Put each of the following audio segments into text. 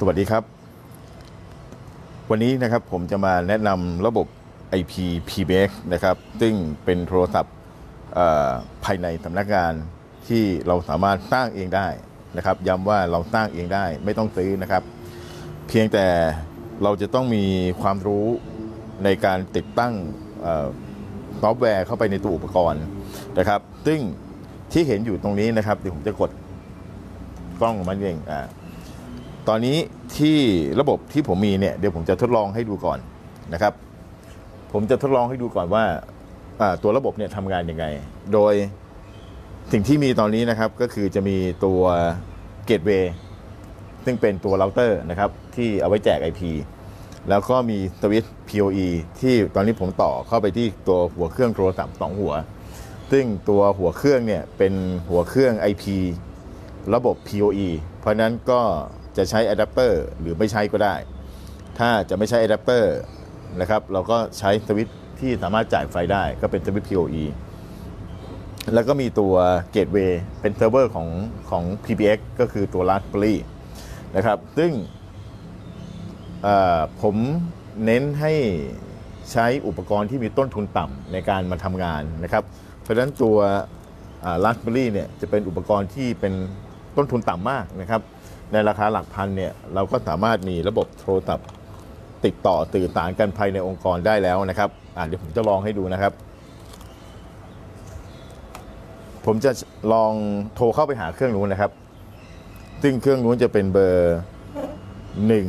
สวัสดีครับ วันนี้นะครับผมจะมาแนะนำระบบ IP PBX นะครับ ซึ่งเป็นโทรศัพท์ภายในสำนักงานที่เราสามารถสร้างเองได้นะครับ ย้ำว่าเราสร้างเองได้ไม่ต้องซื้อนะครับ เพียงแต่เราจะต้องมีความรู้ในการติดตั้งซอฟต์แวร์เข้าไปในตัวอุปกรณ์นะครับ ซึ่งที่เห็นอยู่ตรงนี้นะครับเดี๋ยวผมจะกดกล้องมันเองอ่า ตอนนี้ที่ระบบที่ผมมีเนี่ยเดี๋ยวผมจะทดลองให้ดูก่อนนะครับ ผมจะทดลองให้ดูก่อนว่าตัวระบบเนี่ยทำงานยังไง โดยสิ่งที่มีตอนนี้นะครับก็คือจะมีตัวเกตเวย์ซึ่งเป็นตัวเราเตอร์นะครับที่เอาไว้แจก IP แล้วก็มีสวิตช์ PoE ที่ตอนนี้ผมต่อเข้าไปที่ตัวหัวเครื่องโทรศัพท์สองหัว ซึ่งตัวหัวเครื่องเนี่ยเป็นหัวเครื่อง IP ระบบ PoE เพราะนั้นก็ จะใช้อะแดปเตอร์หรือไม่ใช้ก็ได้ ถ้าจะไม่ใช้อะแดปเตอร์นะครับเราก็ใช้สวิตที่สามารถจ่ายไฟได้ก็เป็นสวิต PoE แล้วก็มีตัวเกตเวย์เป็นเซิร์ฟเวอร์ของของ PBX ก็คือตัว Raspberry นะครับ ซึ่งผมเน้นให้ใช้อุปกรณ์ที่มีต้นทุนต่ำในการมาทำงานนะครับ เพราะฉะนั้นตัวลัสเบอรี่เนี่ยจะเป็นอุปกรณ์ที่เป็นต้นทุนต่ำมากนะครับ ในราคาหลักพันเนี่ยเราก็สามารถมีระบบโทรศัพท์ติดต่อสื่อสารกันภายในองค์กรได้แล้วนะครับอ่าเดี๋ยวผมจะลองให้ดูนะครับ ผมจะลองโทรเข้าไปหาเครื่องนู้นนะครับ ซึ่งเครื่องนู้นจะเป็นเบอร์หนึ่ง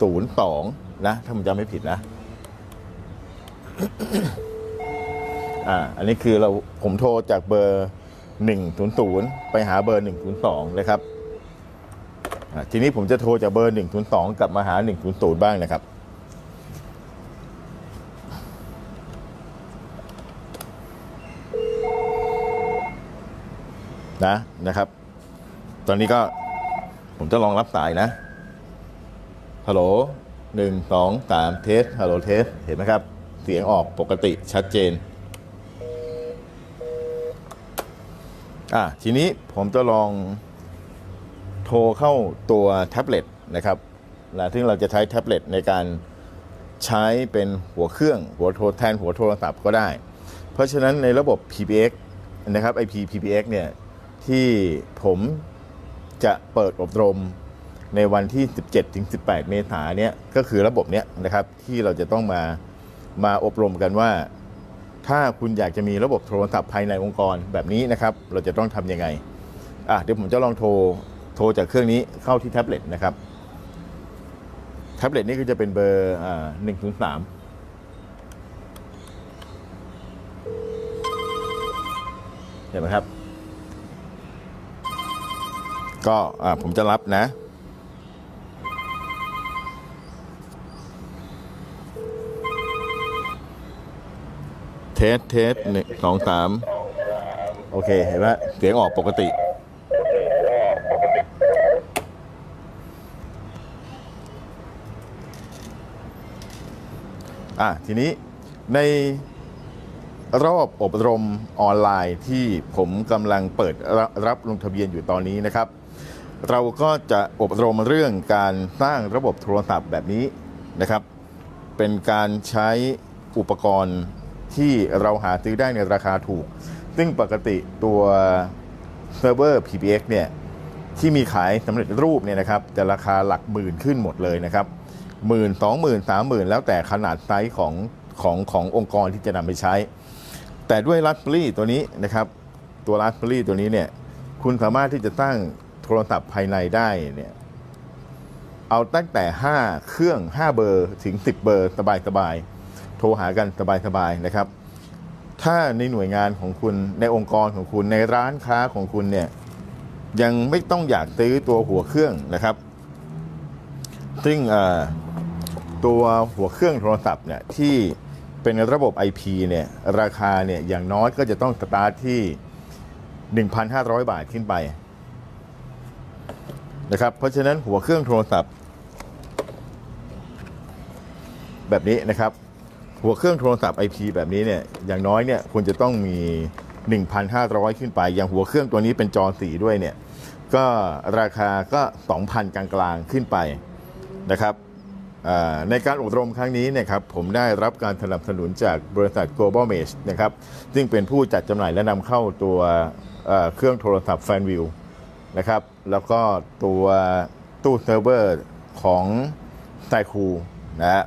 ศูนย์สองนะถ้าผมจำไม่ผิดนะอ่าอันนี้คือเราผมโทรจากเบอร์หนึ่งศูนย์ศูนย์ไปหาเบอร์หนึ่งศูนย์สองนะครับ ทีนี้ผมจะโทรจากเบอร์หนึ่งศูนย์สองกลับมาหาหนึ่งศูนย์ศูนย์บ้างนะครับ นะนะครับ ตอนนี้ก็ผมจะลองรับสายนะ ฮัลโหลหนึ่งสองสามเทส ฮัลโหลเทส เห็นไหมครับ เสียงออกปกติชัดเจน อะ ทีนี้ผมจะลอง โทรเข้าตัวแท็บเล็ตนะครับนะซึ่งเราจะใช้แท็บเล็ตในการใช้เป็นหัวเครื่องหัวโทรแทนหัวโทรศัพท์ก็ได้ เพราะฉะนั้นในระบบ PBX นะครับ IP PBX เนี่ยที่ผมจะเปิดอบรมในวันที่ 17ถึง18 เมษายนเนี่ยก็คือระบบเนี้ยนะครับที่เราจะต้องมามาอบรมกันว่า ถ้าคุณอยากจะมีระบบโทรศัพท์ภายในองค์กรแบบนี้นะครับ เราจะต้องทำยังไงอะเดี๋ยวผมจะลองโทร โทรจากเครื่องนี้เข้าที่แท็บเล็ตนะครับ แท็บเล็ตนี่ก็จะเป็นเบอร์อ่า103เห็นไหมครับ ก็ผมจะรับนะเทสเทสหนึ่งสองสามโอเค เห็นไหมเสียงออกปกติ อะทีนี้ในรอบอบรมออนไลน์ที่ผมกำลังเปิดรับรับลงทะเบียนอยู่ตอนนี้นะครับ เราก็จะอบรมเรื่องการสร้างระบบโทรศัพท์แบบนี้นะครับ เป็นการใช้อุปกรณ์ที่เราหาซื้อได้ในราคาถูก ซึ่งปกติตัวเซิร์ฟเวอร์ PBX เนี่ยที่มีขายสำเร็จรูปเนี่ยนะครับจะราคาหลักหมื่นขึ้นหมดเลยนะครับ หมื่นสองหมื่นสามหมื่นแล้วแต่ขนาดไซส์ของของขององค์กรที่จะนำไปใช้ แต่ด้วย Raspberry ตัวนี้นะครับตัว Raspberry ตัวนี้เนี่ยคุณสามารถที่จะตั้งโทรศัพท์ภายในได้เนี่ยเอาตั้งแต่ 5 เครื่อง 5 เบอร์ถึง 10 เบอร์สบายๆโทรหากันสบายๆนะครับ ถ้าในหน่วยงานของคุณในองค์กรของคุณในร้านค้าของคุณเนี่ยยังไม่ต้องอยากซื้อตัวหัวเครื่องนะครับ ซึ่งเอ่อ ตัวหัวเครื่องโทรศัพท์เนี่ยที่เป็นระบบ IP เนี่ยราคาเนี่ยอย่างน้อยก็จะต้องสตาร์ทที่ 1,500 บาทขึ้นไปนะครับเพราะฉะนั้นหัวเครื่องโทรศัพท์ แบบนี้นะครับ หัวเครื่องโทรศัพท์ IP แบบนี้เนี่ยอย่างน้อยเนี่ยควรจะต้องมี 1,500 ขึ้นไป อย่างหัวเครื่องตัวนี้เป็นจอสีด้วยเนี่ยก็ราคาก็ 2,000 กลางๆขึ้นไปนะครับ ในการอบรมครั้งนี้นะครับผมได้รับการสนับสนุนจากบริษัท Global Mesh นะครับซึ่งเป็นผู้จัดจำหน่ายและนำเข้าตัวเครื่องโทรศัพท์ FanView นะครับแล้วก็ตัวตู้เซิร์ฟเวอร์ของไซคูนะฮะ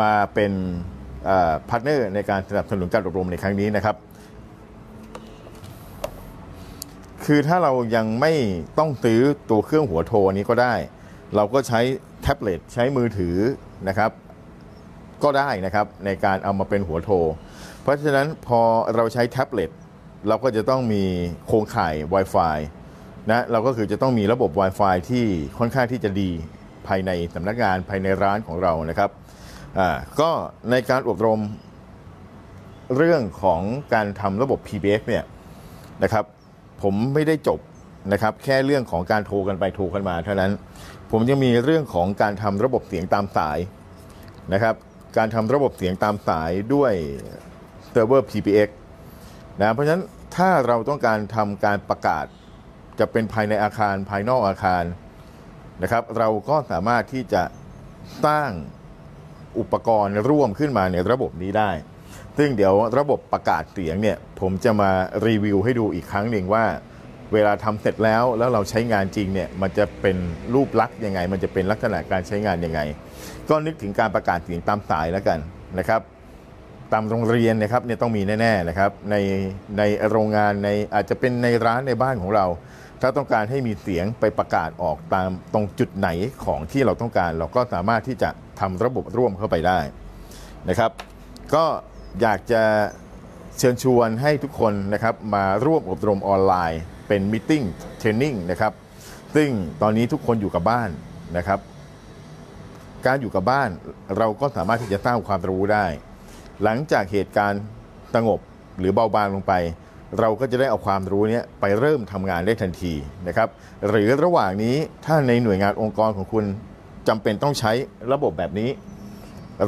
มาเป็นพาร์ทเนอร์ในการสนับสนุนการอบรมในครั้งนี้นะครับ คือถ้าเรายังไม่ต้องซื้อตัวเครื่องหัวโทรอันนี้ก็ได้ เราก็ใช้ แท็บเล็ตใช้มือถือนะครับ ก็ได้นะครับในการเอามาเป็นหัวโทร เพราะฉะนั้นพอเราใช้แท็บเล็ตเราก็จะต้องมีโครงข่าย Wi-Fi นะเราก็คือจะต้องมีระบบ Wi-Fi ที่ค่อนข้างที่จะดีภายในสำนักงานภายในร้านของเรานะครับอ่าก็ในการอบรมเรื่องของการทำระบบ PBX เนี่ยนะครับผมไม่ได้จบ นะครับแค่เรื่องของการโทรกันไปโทรกันมาเท่านั้น ผมยังมีเรื่องของการทำระบบเสียงตามสายนะครับการทำระบบเสียงตามสายด้วยเซิร์ฟเวอร์ PBX นะเพราะฉะนั้นถ้าเราต้องการทำการประกาศจะเป็นภายในอาคารภายนอกอาคารนะครับ เราก็สามารถที่จะสร้างอุปกรณ์ร่วมขึ้นมาในระบบนี้ได้ ซึ่งเดี๋ยวระบบประกาศเสียงเนี่ย ผมจะมารีวิวให้ดูอีกครั้งหนึ่งว่า เวลาทำเสร็จแล้วแล้วเราใช้งานจริงเนี่ยมันจะเป็นรูปลักษณ์ยังไง มันจะเป็นลักษณะการใช้งานยังไง ก็นึกถึงการประกาศเสียงตามสายแล้วกันนะครับ ตามโรงเรียนนะครับเนี่ยต้องมีแน่ๆนะครับในในโรงงานในอาจจะเป็นในร้านในบ้านของเรา ถ้าต้องการให้มีเสียงไปประกาศออกตามตรงจุดไหนของที่เราต้องการ เราก็สามารถที่จะทำระบบร่วมเข้าไปได้นะครับ ก็อยากจะเชิญชวนให้ทุกคนนะครับมาร่วมอบรมออนไลน์ เป็นมิ팅เทรนนิ่งนะครับซึ่งตอนนี้ทุกคนอยู่กับบ้านนะครับ การอยู่กับบ้านเราก็สามารถที่จะสร้างความรู้ได้ หลังจากเหตุการณ์สงบหรือเบาบางลงไป เราก็จะได้เอาความรู้นี้ไปเริ่มทำงานได้ทันทีนะครับหรือระหว่างนี้ถ้าในหน่วยงานองค์กรของคุณจำเป็นต้องใช้ระบบแบบนี้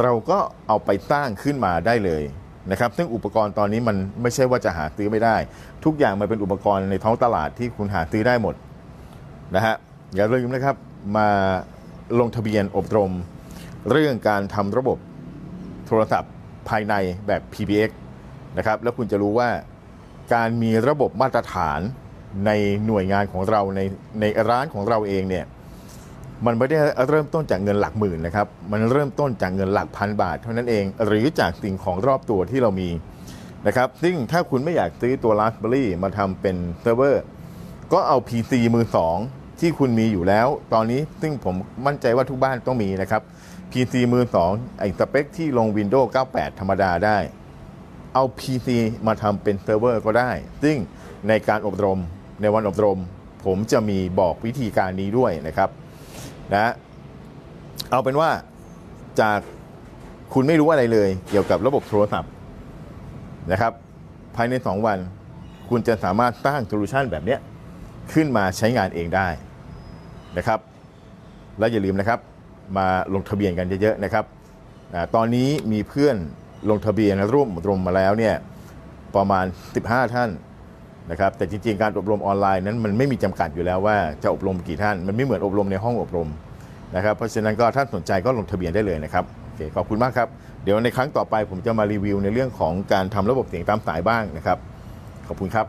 เราก็เอาไปสร้างขึ้นมาได้เลย นะครับซึ่งอุปกรณ์ตอนนี้มันไม่ใช่ว่าจะหาซื้อไม่ได้ ทุกอย่างมันเป็นอุปกรณ์ในท้องตลาดที่คุณหาซื้อได้หมดนะฮะอย่าลืมนะครับมาลงทะเบียนอบรม เรื่องการทำระบบโทรศัพท์ภายในแบบ PBX นะครับแล้วคุณจะรู้ว่าการมีระบบมาตรฐานในหน่วยงานของเราในในร้านของเราเองเนี่ย มันไม่ได้เริ่มต้นจากเงินหลักหมื่นนะครับ มันเริ่มต้นจากเงินหลักพันบาท เท่านั้นเอง หรือจากสิ่งของรอบตัวที่เรามีนะครับ ซึ่งถ้าคุณไม่อยากซื้อตัว Raspberry มาทำเป็นเซิร์ฟเวอร์ ก็เอา PC มือสองที่คุณมีอยู่แล้ว ตอนนี้ซึ่งผมมั่นใจว่าทุกบ้านต้องมีนะครับ PC มือสองไอ้สเปคที่ลง Windows 98 ธรรมดาได้ เอา PC มาทำเป็นเซิร์ฟเวอร์ก็ได้ ซึ่งในการอบรมในวันอบรม ผมจะมีบอกวิธีการนี้ด้วยนะครับ นะเอาเป็นว่าจากคุณไม่รู้อะไรเลย เกี่ยวกับระบบโทรศัพท์นะครับ ภายใน 2 วัน คุณจะสามารถสร้างโซลูชันแบบนี้ขึ้นมาใช้งานเองได้นะครับ และอย่าลืมนะครับ มาลงทะเบียนกันเยอะๆนะครับ ตอนนี้มีเพื่อนลงทะเบียนร่วมรมมาแล้วเนี่ยประมาณ 15 ท่าน นะครับแต่จริงๆ การอบรมออนไลน์นั้นมันไม่มีจำกัดอยู่แล้วว่าจะอบรมกี่ท่าน มันไม่เหมือนอบรมในห้องอบรมนะครับเพราะฉะนั้นก็ท่านสนใจก็ลงทะเบียนได้เลยนะครับโอเคขอบคุณมากครับ เดี๋ยวในครั้งต่อไปผมจะมารีวิวในเรื่องของการทำระบบเสียงตามสายบ้างนะครับ ขอบคุณครับ